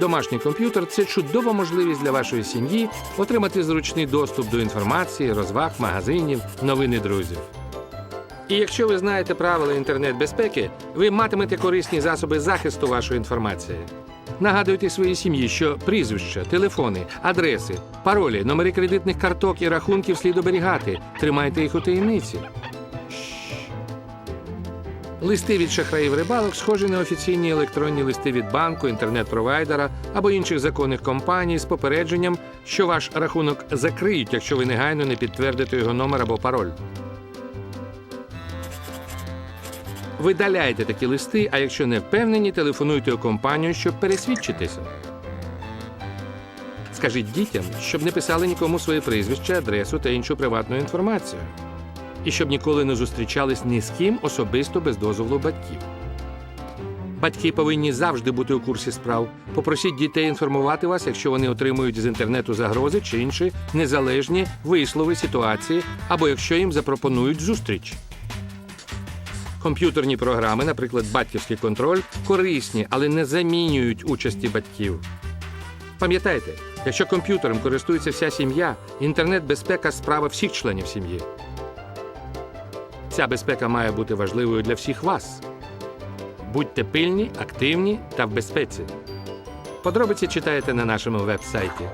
домашній комп'ютер це чудова можливість для вашої сім'ї отримати зручний доступ до інформації, розваг, магазинів, новини друзів. І якщо ви знаєте правила інтернет-безпеки, ви матимете корисні засоби захисту вашої інформації. Нагадуйте своїй сім'ї, що прізвища, телефони, адреси, паролі, номери кредитних карток і рахунків слід оберігати. Тримайте їх у таємниці. Листи від шахраїв рибалок схожі на офіційні електронні листи від банку, інтернет-провайдера або інших законних компаній з попередженням, що ваш рахунок закриють, якщо ви негайно не підтвердите його номер або пароль. Видаляйте такі листи, а якщо не впевнені, телефонуйте у компанію, щоб пересвідчитися. Скажіть дітям, щоб не писали нікому своє прізвище, адресу та іншу приватну інформацію. І щоб ніколи не зустрічались ні з ким особисто без дозволу батьків. Батьки повинні завжди бути у курсі справ. Попросіть дітей інформувати вас, якщо вони отримують з інтернету загрози чи інші незалежні вислови ситуації, або якщо їм запропонують зустріч. Комп'ютерні програми, наприклад, батьківський контроль, корисні, але не замінюють участі батьків. Пам'ятайте, якщо комп'ютером користується вся сім'я, інтернет-безпека справа всіх членів сім'ї. Ця безпека має бути важливою для всіх вас. Будьте пильні, активні та в безпеці. Подробиці читаєте на нашому веб-сайті.